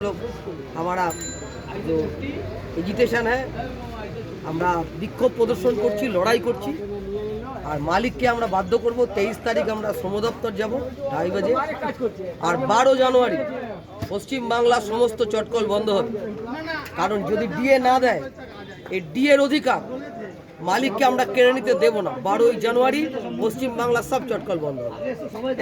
लोग हमारा जो एजिटेशन है আমরা বিক্ষোভ প্রদর্শন করছি লড়াই করছি আর মালিককে আমরা বাধ্য করব তেইশ তারিখ আমরা শ্রম দপ্তর যাব ঢাই বাজে আর বারো জানুয়ারি পশ্চিম বাংলার সমস্ত চটকল বন্ধ হবে কারণ যদি ডিএ না দেয় এই ডিএর অধিকার মালিককে আমরা কেড়ে নিতে দেব না বারোই জানুয়ারি পশ্চিম বাংলার সব চটকল বন্ধ হবে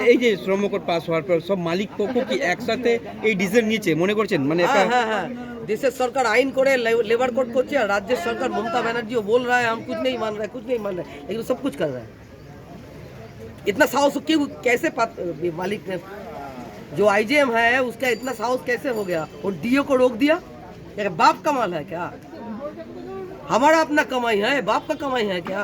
এই যে শ্রমকর পাস হওয়ার পর সব মালিক পক্ষ কি একসাথে এই ডিসিশন নিয়েছে মনে করছেন মানে একটা हाँ हाँ हाँ देशेर सरकार आइन करे ले- लेबर कोड করছে আর राज्य सरकार ममता बनर्जी वो बोल रहा है हम कुछ नहीं मान रहे कुछ नहीं मान रहे लेकिन वो सब कुछ कर रहा है इतना साहस क्यों कैसे पात- ये मालिक ने जो आईजीएम है उसका इतना साहस कैसे हो गया और डीओ को रोक दिया ये बाप का माल है क्या हमारा अपना कमाई है बाप का कमाई है क्या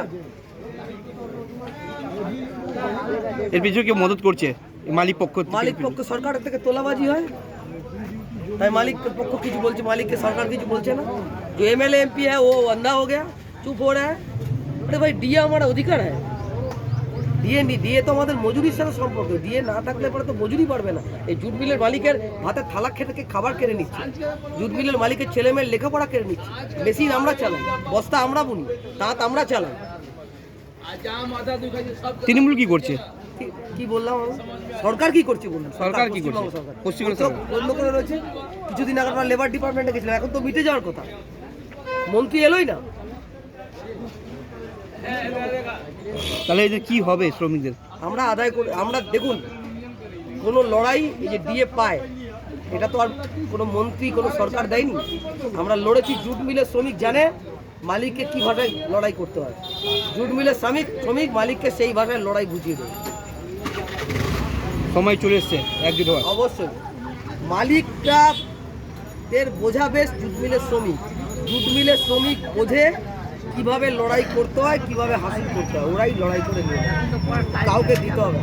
এর পিছনে কেউ মদত করছে এই মালিক পক্ষ থেকে? মালিক পক্ষ সরকার থেকে তোলাবাজি হয় তাই মালিক পক্ষ কিছু বলছে মালিককে সরকার কিছু বলছে না जो एम एल एम पी है वो अंधा हो गया चुप हो रहा है अरे भाई ডিএ আমার অধিকার है ডিএ নি ডিএ তো আমাদের মজুরির সাথে সম্পর্ক দিয়ে না থাকলে পরে তো মজুরি পারবে না। এই জুট মিলের মালিকের ভাতের থালা খেতে খাবার কেড়ে নিচ্ছে? জুট মিলের মালিকের ছেলে মেয়ের লেখাপড়া কেড়ে নিচ্ছে। মেশিন আমরা চালাই বস্তা আমরা বুনি তাঁত আমরা চালাই। তৃণমূল কি করছে? কি- বললাম সরকার কি করছে বলুন? সরকার কি করছে? সরকার। পশ্চিমবঙ্গ তো বন্ধ করে রয়েছে। কিছুদিন আগে আমরা লেবার ডিপার্টমেন্টে গেছিলাম এখন তো মিটে যাওয়ার কথা। মন্ত্রী এলোই না? তাহলে যে কি হবে শ্রমিকদের? আমরা আদায় করে আমরা দেখুন কোনো লড়াই এই যে ডিএ পায় এটা তো আর কোনো মন্ত্রী কোনো সরকার দেয়নি। আমরা লড়েছি জুট মিলের শ্রমিক জানে মালিককে কী ভাষায় লড়াই করতে হয়। জুট মিলের শ্রমিক শ্রমিক মালিককে সেই ভাষায় লড়াই বুঝিয়ে দেবে। সময় চলে এসছে একজুট হওয়ার অবশ্যই। মালিকটা এর বোঝা বেশ জুট মিলের শ্রমিক। জুট মিলের শ্রমিক বোঝে কীভাবে লড়াই করতে হয়, কীভাবে হাসিল করতে হয়, ওরাই লড়াই করে নিয়ে কাউকে দিতে হবে